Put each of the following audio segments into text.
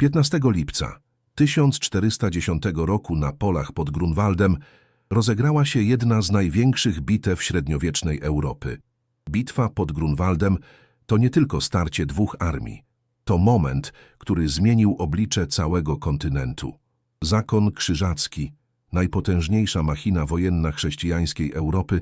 15 lipca 1410 roku na polach pod Grunwaldem rozegrała się jedna z największych bitew średniowiecznej Europy. Bitwa pod Grunwaldem to nie tylko starcie dwóch armii. To moment, który zmienił oblicze całego kontynentu. Zakon krzyżacki, najpotężniejsza machina wojenna chrześcijańskiej Europy,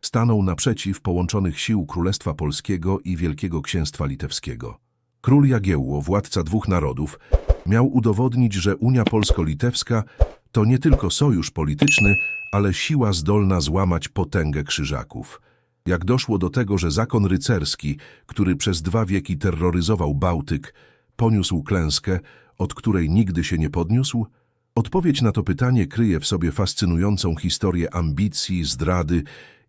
stanął naprzeciw połączonych sił Królestwa Polskiego i Wielkiego Księstwa Litewskiego. Król Jagiełło, władca dwóch narodów, miał udowodnić, że Unia Polsko-Litewska to nie tylko sojusz polityczny, ale siła zdolna złamać potęgę krzyżaków. Jak doszło do tego, że zakon rycerski, który przez dwa wieki terroryzował Bałtyk, poniósł klęskę, od której nigdy się nie podniósł? Odpowiedź na to pytanie kryje w sobie fascynującą historię ambicji, zdrady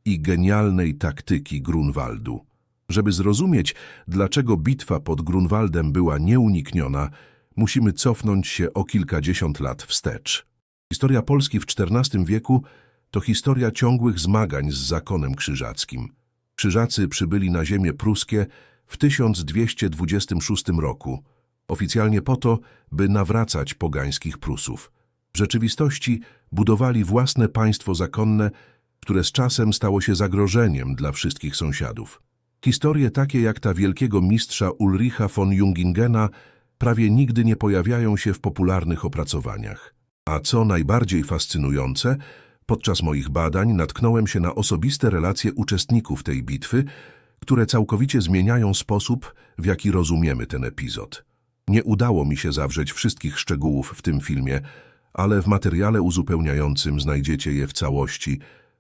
i genialnej taktyki Grunwaldu. Żeby zrozumieć, dlaczego bitwa pod Grunwaldem była nieunikniona, musimy cofnąć się o kilkadziesiąt lat wstecz. Historia Polski w XIV wieku to historia ciągłych zmagań z zakonem krzyżackim. Krzyżacy przybyli na ziemię pruskie w 1226 roku, oficjalnie po to, by nawracać pogańskich Prusów. W rzeczywistości budowali własne państwo zakonne, które z czasem stało się zagrożeniem dla wszystkich sąsiadów. Historie takie jak ta wielkiego mistrza Ulricha von Jungingena prawie nigdy nie pojawiają się w popularnych opracowaniach. A co najbardziej fascynujące, podczas moich badań natknąłem się na osobiste relacje uczestników tej bitwy, które całkowicie zmieniają sposób, w jaki rozumiemy ten epizod. Nie udało mi się zawrzeć wszystkich szczegółów w tym filmie, ale w materiale uzupełniającym znajdziecie je w całości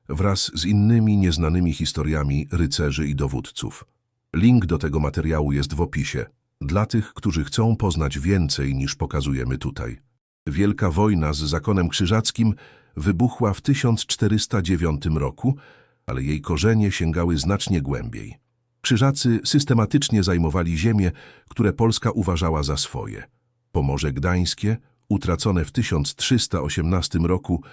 wraz z innymi nieznanymi historiami rycerzy i dowódców. Link do tego materiału jest w opisie, dla tych, którzy chcą poznać więcej niż pokazujemy tutaj. Wielka wojna z zakonem krzyżackim wybuchła w 1409 roku, ale jej korzenie sięgały znacznie głębiej. Krzyżacy systematycznie zajmowali ziemie, które Polska uważała za swoje. Pomorze Gdańskie, utracone w 1318 roku,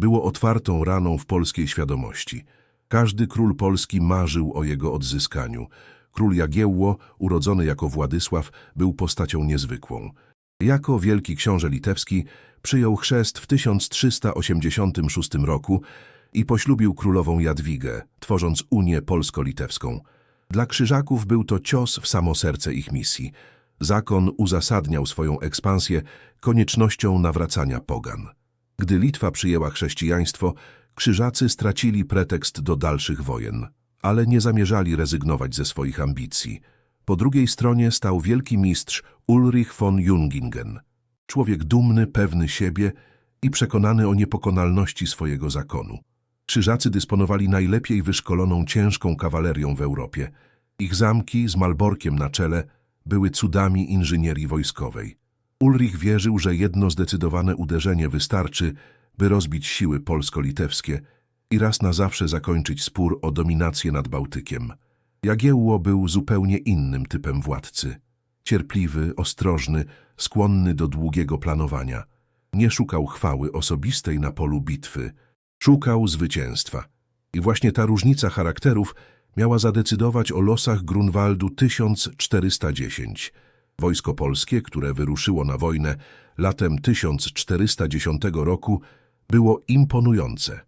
było otwartą raną w polskiej świadomości. Każdy król polski marzył o jego odzyskaniu. Król Jagiełło, urodzony jako Władysław, był postacią niezwykłą. Jako wielki książę litewski przyjął chrzest w 1386 roku i poślubił królową Jadwigę, tworząc Unię Polsko-Litewską. Dla krzyżaków był to cios w samo serce ich misji. Zakon uzasadniał swoją ekspansję koniecznością nawracania pogan. Gdy Litwa przyjęła chrześcijaństwo, krzyżacy stracili pretekst do dalszych wojen, ale nie zamierzali rezygnować ze swoich ambicji. Po drugiej stronie stał wielki mistrz Ulrich von Jungingen. Człowiek dumny, pewny siebie i przekonany o niepokonalności swojego zakonu. Krzyżacy dysponowali najlepiej wyszkoloną ciężką kawalerią w Europie. Ich zamki z Malborkiem na czele były cudami inżynierii wojskowej. Ulrich wierzył, że jedno zdecydowane uderzenie wystarczy, by rozbić siły polsko-litewskie i raz na zawsze zakończyć spór o dominację nad Bałtykiem. Jagiełło był zupełnie innym typem władcy. Cierpliwy, ostrożny, skłonny do długiego planowania. Nie szukał chwały osobistej na polu bitwy. Szukał zwycięstwa. I właśnie ta różnica charakterów miała zadecydować o losach Grunwaldu 1410. Wojsko polskie, które wyruszyło na wojnę latem 1410 roku, było imponujące.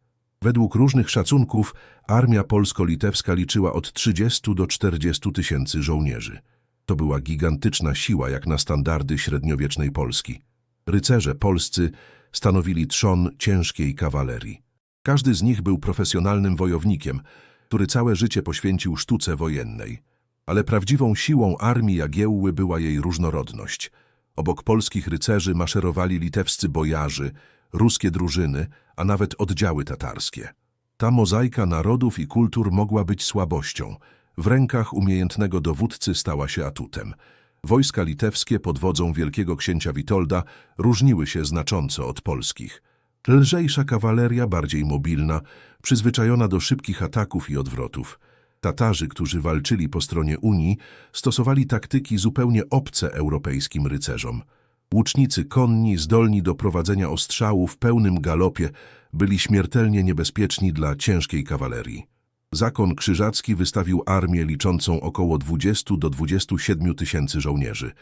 Według różnych szacunków armia polsko-litewska liczyła od 30 do 40 tysięcy żołnierzy. To była gigantyczna siła jak na standardy średniowiecznej Polski. Rycerze polscy stanowili trzon ciężkiej kawalerii. Każdy z nich był profesjonalnym wojownikiem, który całe życie poświęcił sztuce wojennej. Ale prawdziwą siłą armii Jagiełły była jej różnorodność. Obok polskich rycerzy maszerowali litewscy bojarzy, ruskie drużyny, a nawet oddziały tatarskie. Ta mozaika narodów i kultur mogła być słabością. W rękach umiejętnego dowódcy stała się atutem. Wojska litewskie pod wodzą wielkiego księcia Witolda różniły się znacząco od polskich. Lżejsza kawaleria, bardziej mobilna, przyzwyczajona do szybkich ataków i odwrotów. Tatarzy, którzy walczyli po stronie Unii, stosowali taktyki zupełnie obce europejskim rycerzom. Łucznicy konni, zdolni do prowadzenia ostrzału w pełnym galopie, byli śmiertelnie niebezpieczni dla ciężkiej kawalerii. Zakon krzyżacki wystawił armię liczącą około 20 do 27 tysięcy żołnierzy.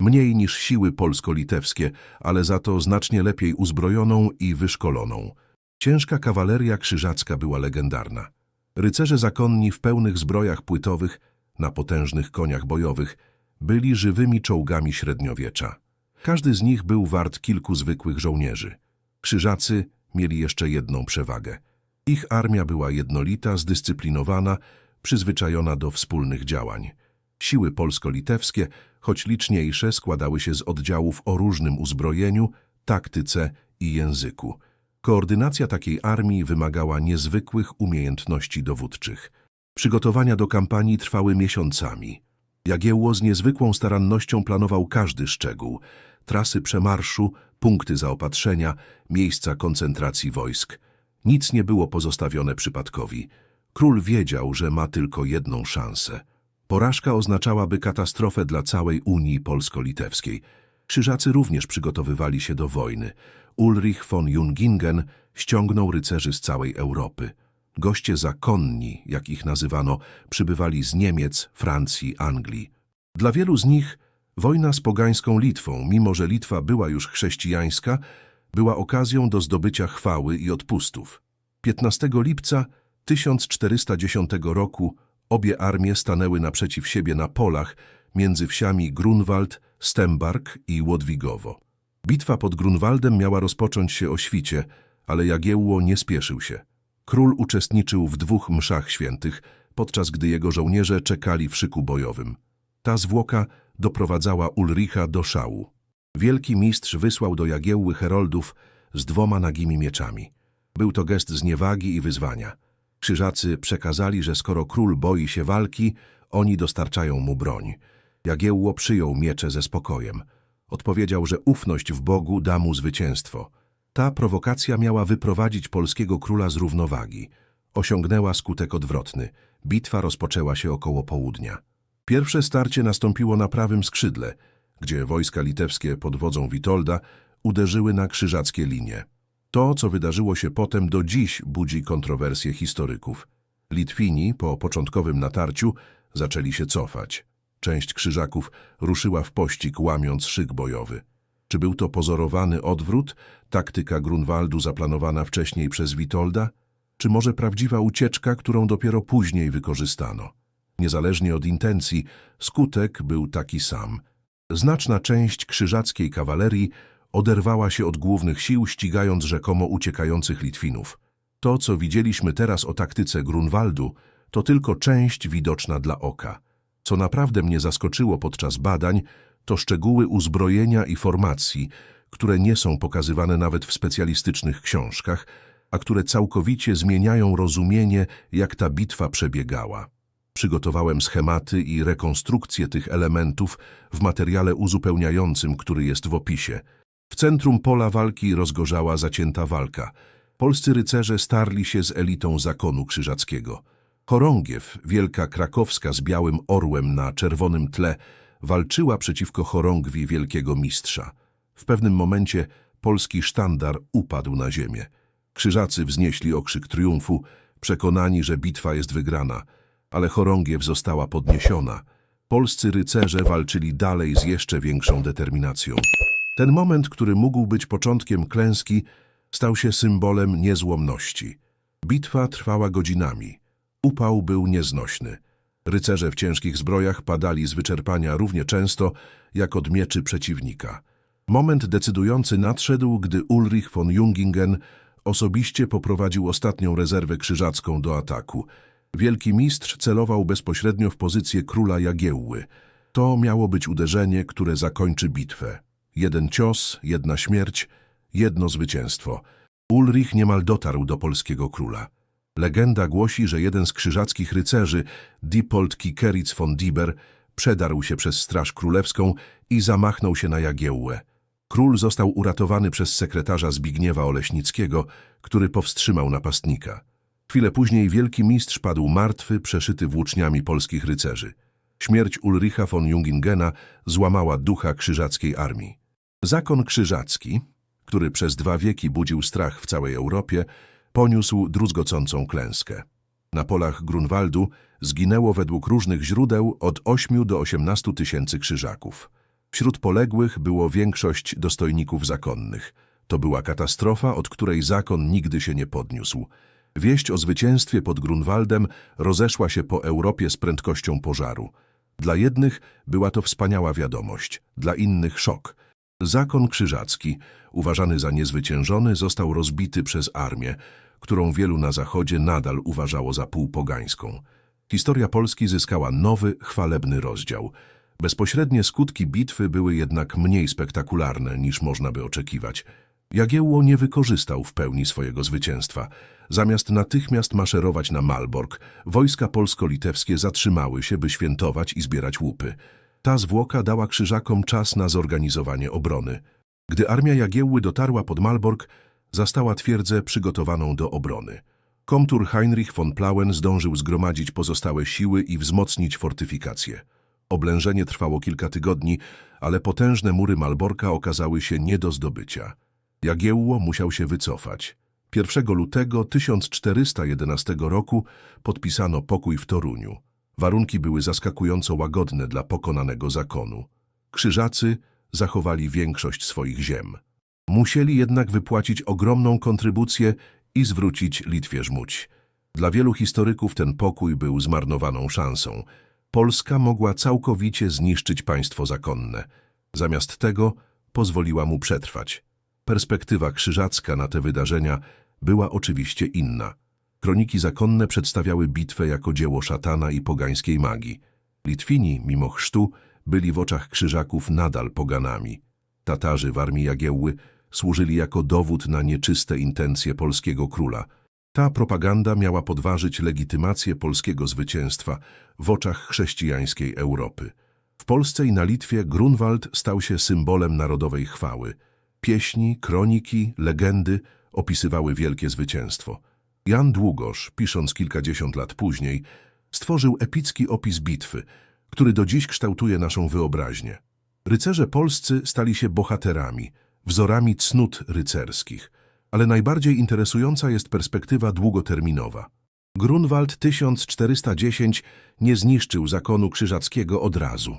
Mniej niż siły polsko-litewskie, ale za to znacznie lepiej uzbrojoną i wyszkoloną. Ciężka kawaleria krzyżacka była legendarna. Rycerze zakonni w pełnych zbrojach płytowych, na potężnych koniach bojowych, byli żywymi czołgami średniowiecza. Każdy z nich był wart kilku zwykłych żołnierzy. Krzyżacy mieli jeszcze jedną przewagę. Ich armia była jednolita, zdyscyplinowana, przyzwyczajona do wspólnych działań. Siły polsko-litewskie, choć liczniejsze, składały się z oddziałów o różnym uzbrojeniu, taktyce i języku. Koordynacja takiej armii wymagała niezwykłych umiejętności dowódczych. Przygotowania do kampanii trwały miesiącami. Jagiełło z niezwykłą starannością planował każdy szczegół. Trasy przemarszu, punkty zaopatrzenia, miejsca koncentracji wojsk. Nic nie było pozostawione przypadkowi. Król wiedział, że ma tylko jedną szansę. Porażka oznaczałaby katastrofę dla całej Unii Polsko-Litewskiej. Krzyżacy również przygotowywali się do wojny. Ulrich von Jungingen ściągnął rycerzy z całej Europy. Goście zakonni, jak ich nazywano, przybywali z Niemiec, Francji, Anglii. Dla wielu z nich wojna z pogańską Litwą, mimo że Litwa była już chrześcijańska, była okazją do zdobycia chwały i odpustów. 15 lipca 1410 roku obie armie stanęły naprzeciw siebie na polach między wsiami Grunwald, Stembark i Łodwigowo. Bitwa pod Grunwaldem miała rozpocząć się o świcie, ale Jagiełło nie spieszył się. Król uczestniczył w dwóch mszach świętych, podczas gdy jego żołnierze czekali w szyku bojowym. Ta zwłoka doprowadzała Ulricha do szału. Wielki mistrz wysłał do Jagiełły heroldów z dwoma nagimi mieczami. Był to gest zniewagi i wyzwania. Krzyżacy przekazali, że skoro król boi się walki, oni dostarczają mu broń. Jagiełło przyjął miecze ze spokojem. Odpowiedział, że ufność w Bogu da mu zwycięstwo. Ta prowokacja miała wyprowadzić polskiego króla z równowagi. Osiągnęła skutek odwrotny. Bitwa rozpoczęła się około południa. Pierwsze starcie nastąpiło na prawym skrzydle, gdzie wojska litewskie pod wodzą Witolda uderzyły na krzyżackie linie. To, co wydarzyło się potem, do dziś budzi kontrowersje historyków. Litwini po początkowym natarciu zaczęli się cofać. Część krzyżaków ruszyła w pościg, łamiąc szyk bojowy. Czy był to pozorowany odwrót, taktyka Grunwaldu zaplanowana wcześniej przez Witolda? Czy może prawdziwa ucieczka, którą dopiero później wykorzystano? Niezależnie od intencji, skutek był taki sam. Znaczna część krzyżackiej kawalerii oderwała się od głównych sił, ścigając rzekomo uciekających Litwinów. To, co widzieliśmy teraz o taktyce Grunwaldu, to tylko część widoczna dla oka. Co naprawdę mnie zaskoczyło podczas badań, to szczegóły uzbrojenia i formacji, które nie są pokazywane nawet w specjalistycznych książkach, a które całkowicie zmieniają rozumienie, jak ta bitwa przebiegała. Przygotowałem schematy i rekonstrukcję tych elementów w materiale uzupełniającym, który jest w opisie. W centrum pola walki rozgorzała zacięta walka. Polscy rycerze starli się z elitą zakonu krzyżackiego. Chorągiew, wielka krakowska z białym orłem na czerwonym tle, walczyła przeciwko chorągwi wielkiego mistrza. W pewnym momencie polski sztandar upadł na ziemię. Krzyżacy wznieśli okrzyk triumfu, przekonani, że bitwa jest wygrana, ale chorągiew została podniesiona. Polscy rycerze walczyli dalej z jeszcze większą determinacją. Ten moment, który mógł być początkiem klęski, stał się symbolem niezłomności. Bitwa trwała godzinami. Upał był nieznośny. Rycerze w ciężkich zbrojach padali z wyczerpania równie często jak od mieczy przeciwnika. Moment decydujący nadszedł, gdy Ulrich von Jungingen osobiście poprowadził ostatnią rezerwę krzyżacką do ataku. Wielki mistrz celował bezpośrednio w pozycję króla Jagiełły. To miało być uderzenie, które zakończy bitwę. Jeden cios, jedna śmierć, jedno zwycięstwo. Ulrich niemal dotarł do polskiego króla. Legenda głosi, że jeden z krzyżackich rycerzy, Diepold Kikeritz von Dieber, przedarł się przez Straż Królewską i zamachnął się na Jagiełłę. Król został uratowany przez sekretarza Zbigniewa Oleśnickiego, który powstrzymał napastnika. Chwilę później wielki mistrz padł martwy, przeszyty włóczniami polskich rycerzy. Śmierć Ulricha von Jungingena złamała ducha krzyżackiej armii. Zakon krzyżacki, który przez dwa wieki budził strach w całej Europie, poniósł druzgocącą klęskę. Na polach Grunwaldu zginęło według różnych źródeł od 8 do 18 tysięcy krzyżaków. Wśród poległych było większość dostojników zakonnych. To była katastrofa, od której zakon nigdy się nie podniósł. Wieść o zwycięstwie pod Grunwaldem rozeszła się po Europie z prędkością pożaru. Dla jednych była to wspaniała wiadomość, dla innych szok. Zakon krzyżacki, uważany za niezwyciężony, został rozbity przez armię, którą wielu na Zachodzie nadal uważało za półpogańską. Historia Polski zyskała nowy, chwalebny rozdział. Bezpośrednie skutki bitwy były jednak mniej spektakularne niż można by oczekiwać. Jagiełło nie wykorzystał w pełni swojego zwycięstwa. Zamiast natychmiast maszerować na Malbork, wojska polsko-litewskie zatrzymały się, by świętować i zbierać łupy. Ta zwłoka dała krzyżakom czas na zorganizowanie obrony. Gdy armia Jagiełły dotarła pod Malbork, zastała twierdzę przygotowaną do obrony. Komtur Heinrich von Plauen zdążył zgromadzić pozostałe siły i wzmocnić fortyfikacje. Oblężenie trwało kilka tygodni, ale potężne mury Malborka okazały się nie do zdobycia. Jagiełło musiał się wycofać. 1 lutego 1411 roku podpisano pokój w Toruniu. Warunki były zaskakująco łagodne dla pokonanego zakonu. Krzyżacy zachowali większość swoich ziem. Musieli jednak wypłacić ogromną kontrybucję i zwrócić Litwie żmudź. Dla wielu historyków ten pokój był zmarnowaną szansą. Polska mogła całkowicie zniszczyć państwo zakonne. Zamiast tego pozwoliła mu przetrwać. Perspektywa krzyżacka na te wydarzenia była oczywiście inna. Kroniki zakonne przedstawiały bitwę jako dzieło szatana i pogańskiej magii. Litwini, mimo chrztu, byli w oczach krzyżaków nadal poganami. Tatarzy w armii Jagiełły służyli jako dowód na nieczyste intencje polskiego króla. Ta propaganda miała podważyć legitymację polskiego zwycięstwa w oczach chrześcijańskiej Europy. W Polsce i na Litwie Grunwald stał się symbolem narodowej chwały. Pieśni, kroniki, legendy opisywały wielkie zwycięstwo. Jan Długosz, pisząc kilkadziesiąt lat później, stworzył epicki opis bitwy, który do dziś kształtuje naszą wyobraźnię. Rycerze polscy stali się bohaterami, wzorami cnót rycerskich, ale najbardziej interesująca jest perspektywa długoterminowa. Grunwald 1410 nie zniszczył zakonu krzyżackiego od razu.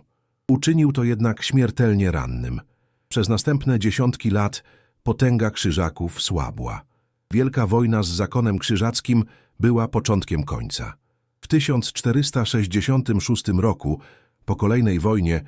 Uczynił to jednak śmiertelnie rannym. Przez następne dziesiątki lat potęga krzyżaków słabła. Wielka wojna z zakonem krzyżackim była początkiem końca. W 1466 roku, po kolejnej wojnie,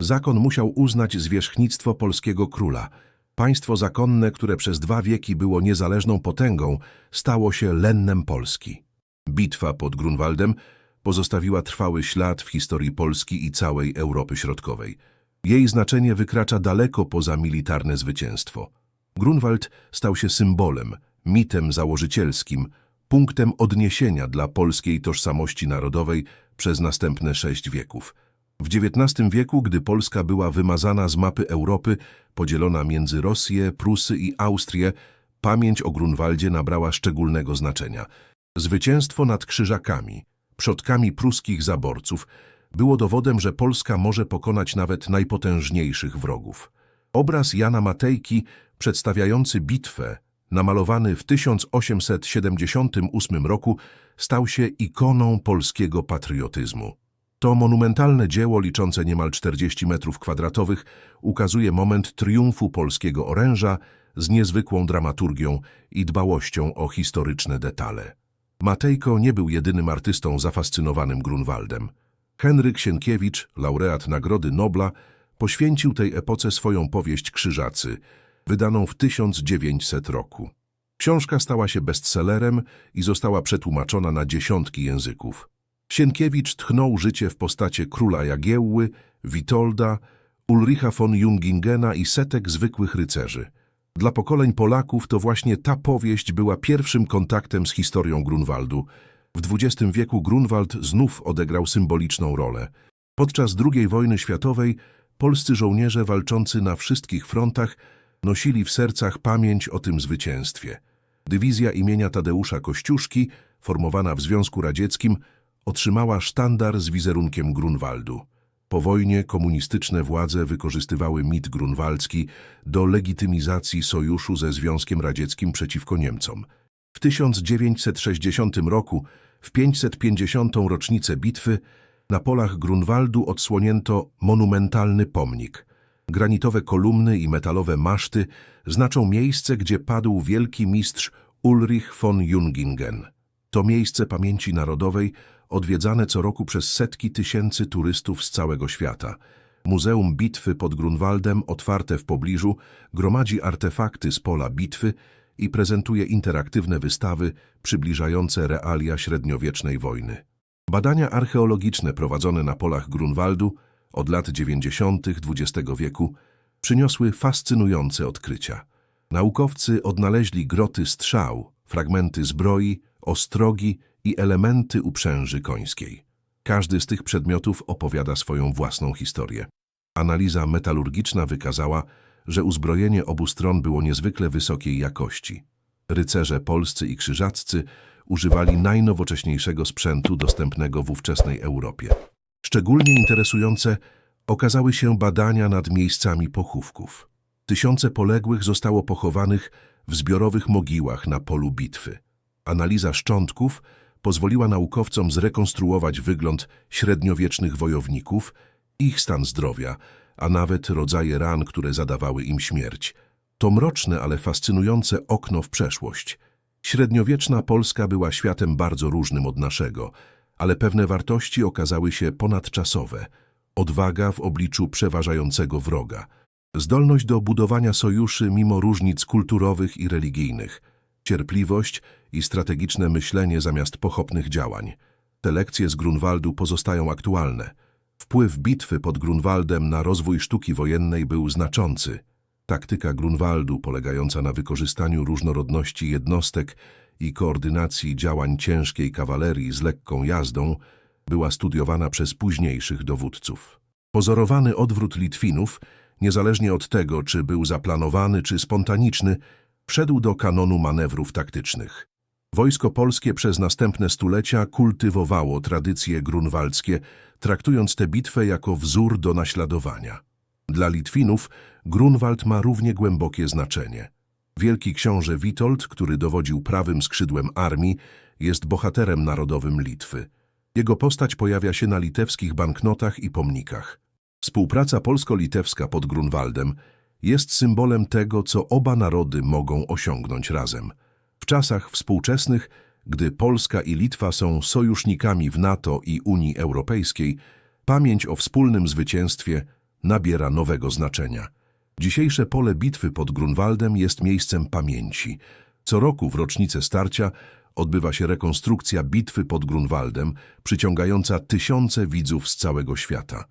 zakon musiał uznać zwierzchnictwo polskiego króla. Państwo zakonne, które przez dwa wieki było niezależną potęgą, stało się lennem Polski. Bitwa pod Grunwaldem pozostawiła trwały ślad w historii Polski i całej Europy Środkowej. Jej znaczenie wykracza daleko poza militarne zwycięstwo. Grunwald stał się symbolem, mitem założycielskim, punktem odniesienia dla polskiej tożsamości narodowej przez następne sześć wieków. W XIX wieku, gdy Polska była wymazana z mapy Europy, podzielona między Rosję, Prusy i Austrię, pamięć o Grunwaldzie nabrała szczególnego znaczenia. Zwycięstwo nad Krzyżakami, przodkami pruskich zaborców, było dowodem, że Polska może pokonać nawet najpotężniejszych wrogów. Obraz Jana Matejki, przedstawiający bitwę, namalowany w 1878 roku, stał się ikoną polskiego patriotyzmu. To monumentalne dzieło, liczące niemal 40 metrów kwadratowych, ukazuje moment triumfu polskiego oręża z niezwykłą dramaturgią i dbałością o historyczne detale. Matejko nie był jedynym artystą zafascynowanym Grunwaldem. Henryk Sienkiewicz, laureat Nagrody Nobla, poświęcił tej epoce swoją powieść Krzyżacy, wydaną w 1900 roku. Książka stała się bestsellerem i została przetłumaczona na dziesiątki języków. Sienkiewicz tchnął życie w postacie króla Jagiełły, Witolda, Ulricha von Jungingena i setek zwykłych rycerzy. Dla pokoleń Polaków to właśnie ta powieść była pierwszym kontaktem z historią Grunwaldu. W XX wieku Grunwald znów odegrał symboliczną rolę. Podczas II wojny światowej polscy żołnierze walczący na wszystkich frontach nosili w sercach pamięć o tym zwycięstwie. Dywizja imienia Tadeusza Kościuszki, formowana w Związku Radzieckim, otrzymała sztandar z wizerunkiem Grunwaldu. Po wojnie komunistyczne władze wykorzystywały mit grunwaldzki do legitymizacji sojuszu ze Związkiem Radzieckim przeciwko Niemcom. W 1960 roku, w 550. rocznicę bitwy, na polach Grunwaldu odsłonięto monumentalny pomnik. Granitowe kolumny i metalowe maszty znaczą miejsce, gdzie padł wielki mistrz Ulrich von Jungingen. To miejsce pamięci narodowej odwiedzane co roku przez setki tysięcy turystów z całego świata. Muzeum Bitwy pod Grunwaldem, otwarte w pobliżu, gromadzi artefakty z pola bitwy i prezentuje interaktywne wystawy przybliżające realia średniowiecznej wojny. Badania archeologiczne prowadzone na polach Grunwaldu od lat 90. XX wieku przyniosły fascynujące odkrycia. Naukowcy odnaleźli groty strzał, fragmenty zbroi, ostrogi i elementy uprzęży końskiej. Każdy z tych przedmiotów opowiada swoją własną historię. Analiza metalurgiczna wykazała, że uzbrojenie obu stron było niezwykle wysokiej jakości. Rycerze polscy i krzyżaccy używali najnowocześniejszego sprzętu dostępnego w ówczesnej Europie. Szczególnie interesujące okazały się badania nad miejscami pochówków. Tysiące poległych zostało pochowanych w zbiorowych mogiłach na polu bitwy. Analiza szczątków pozwoliła naukowcom zrekonstruować wygląd średniowiecznych wojowników, ich stan zdrowia, a nawet rodzaje ran, które zadawały im śmierć. To mroczne, ale fascynujące okno w przeszłość. Średniowieczna Polska była światem bardzo różnym od naszego, ale pewne wartości okazały się ponadczasowe. Odwaga w obliczu przeważającego wroga. Zdolność do budowania sojuszy mimo różnic kulturowych i religijnych. Cierpliwość i strategiczne myślenie zamiast pochopnych działań. Te lekcje z Grunwaldu pozostają aktualne. Wpływ bitwy pod Grunwaldem na rozwój sztuki wojennej był znaczący. Taktyka Grunwaldu, polegająca na wykorzystaniu różnorodności jednostek i koordynacji działań ciężkiej kawalerii z lekką jazdą, była studiowana przez późniejszych dowódców. Pozorowany odwrót Litwinów, niezależnie od tego, czy był zaplanowany czy spontaniczny, wszedł do kanonu manewrów taktycznych. Wojsko polskie przez następne stulecia kultywowało tradycje grunwaldzkie, traktując tę bitwę jako wzór do naśladowania. Dla Litwinów Grunwald ma równie głębokie znaczenie. Wielki książę Witold, który dowodził prawym skrzydłem armii, jest bohaterem narodowym Litwy. Jego postać pojawia się na litewskich banknotach i pomnikach. Współpraca polsko-litewska pod Grunwaldem jest symbolem tego, co oba narody mogą osiągnąć razem. W czasach współczesnych, gdy Polska i Litwa są sojusznikami w NATO i Unii Europejskiej, pamięć o wspólnym zwycięstwie nabiera nowego znaczenia. Dzisiejsze pole bitwy pod Grunwaldem jest miejscem pamięci. Co roku w rocznicę starcia odbywa się rekonstrukcja bitwy pod Grunwaldem, przyciągająca tysiące widzów z całego świata.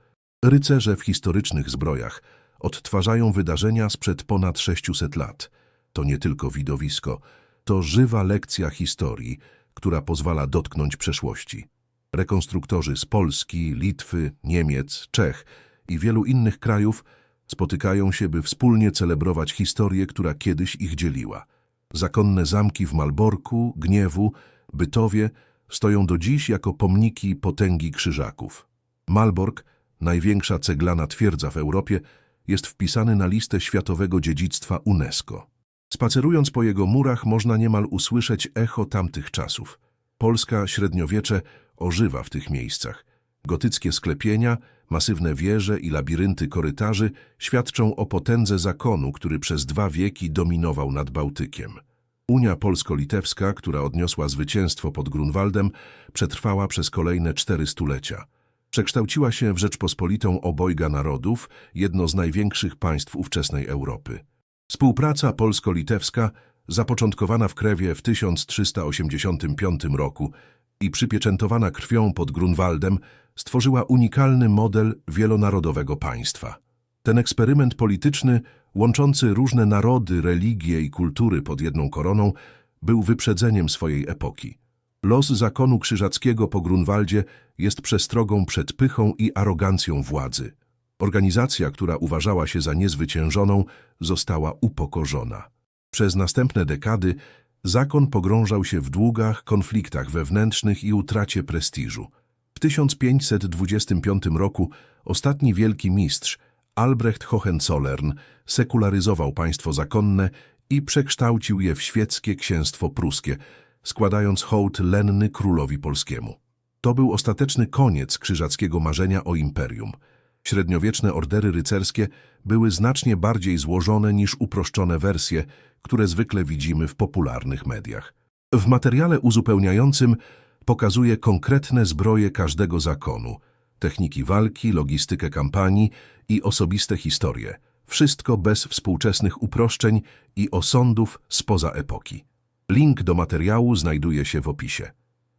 Rycerze w historycznych zbrojach odtwarzają wydarzenia sprzed ponad 600 lat. To nie tylko widowisko, to żywa lekcja historii, która pozwala dotknąć przeszłości. Rekonstruktorzy z Polski, Litwy, Niemiec, Czech i wielu innych krajów spotykają się, by wspólnie celebrować historię, która kiedyś ich dzieliła. Zakonne zamki w Malborku, Gniewu, Bytowie stoją do dziś jako pomniki potęgi krzyżaków. Malbork, największa ceglana twierdza w Europie, jest wpisany na listę światowego dziedzictwa UNESCO. Spacerując po jego murach można niemal usłyszeć echo tamtych czasów. Polska średniowiecze ożywa w tych miejscach. Gotyckie sklepienia, masywne wieże i labirynty korytarzy świadczą o potędze zakonu, który przez dwa wieki dominował nad Bałtykiem. Unia polsko-litewska, która odniosła zwycięstwo pod Grunwaldem, przetrwała przez kolejne cztery stulecia. Przekształciła się w Rzeczpospolitą obojga narodów, jedno z największych państw ówczesnej Europy. Współpraca polsko-litewska, zapoczątkowana w Krewie w 1385 roku i przypieczętowana krwią pod Grunwaldem, stworzyła unikalny model wielonarodowego państwa. Ten eksperyment polityczny, łączący różne narody, religie i kultury pod jedną koroną, był wyprzedzeniem swojej epoki. Los zakonu krzyżackiego po Grunwaldzie jest przestrogą przed pychą i arogancją władzy. Organizacja, która uważała się za niezwyciężoną, została upokorzona. Przez następne dekady zakon pogrążał się w długach, konfliktach wewnętrznych i utracie prestiżu. W 1525 roku ostatni wielki mistrz, Albrecht Hohenzollern, sekularyzował państwo zakonne i przekształcił je w świeckie księstwo pruskie, składając hołd lenny królowi polskiemu. To był ostateczny koniec krzyżackiego marzenia o imperium. Średniowieczne ordery rycerskie były znacznie bardziej złożone niż uproszczone wersje, które zwykle widzimy w popularnych mediach. W materiale uzupełniającym pokazuje konkretne zbroje każdego zakonu, techniki walki, logistykę kampanii i osobiste historie. Wszystko bez współczesnych uproszczeń i osądów spoza epoki. Link do materiału znajduje się w opisie.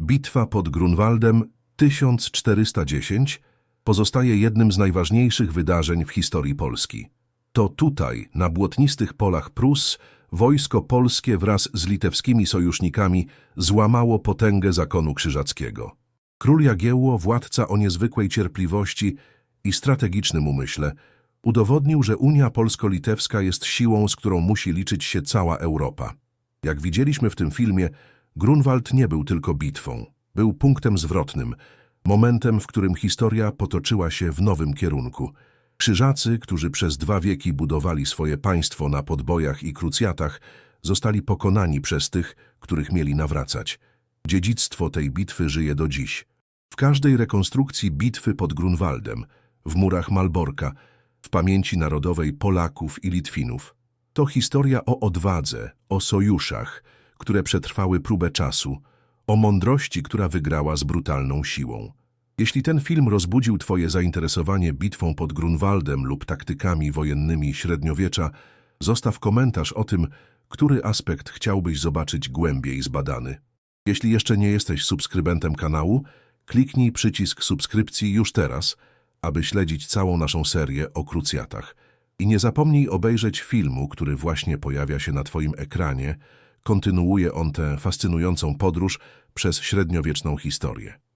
Bitwa pod Grunwaldem 1410 pozostaje jednym z najważniejszych wydarzeń w historii Polski. To tutaj, na błotnistych polach Prus, wojsko polskie wraz z litewskimi sojusznikami złamało potęgę zakonu krzyżackiego. Król Jagiełło, władca o niezwykłej cierpliwości i strategicznym umyśle, udowodnił, że Unia Polsko-Litewska jest siłą, z którą musi liczyć się cała Europa. Jak widzieliśmy w tym filmie, Grunwald nie był tylko bitwą. Był punktem zwrotnym, momentem, w którym historia potoczyła się w nowym kierunku. Krzyżacy, którzy przez dwa wieki budowali swoje państwo na podbojach i krucjatach, zostali pokonani przez tych, których mieli nawracać. Dziedzictwo tej bitwy żyje do dziś. W każdej rekonstrukcji bitwy pod Grunwaldem, w murach Malborka, w pamięci narodowej Polaków i Litwinów. To historia o odwadze, o sojuszach, które przetrwały próbę czasu, o mądrości, która wygrała z brutalną siłą. Jeśli ten film rozbudził Twoje zainteresowanie bitwą pod Grunwaldem lub taktykami wojennymi średniowiecza, zostaw komentarz o tym, który aspekt chciałbyś zobaczyć głębiej zbadany. Jeśli jeszcze nie jesteś subskrybentem kanału, kliknij przycisk subskrypcji już teraz, aby śledzić całą naszą serię o krucjatach. I nie zapomnij obejrzeć filmu, który właśnie pojawia się na Twoim ekranie. Kontynuuje on tę fascynującą podróż przez średniowieczną historię.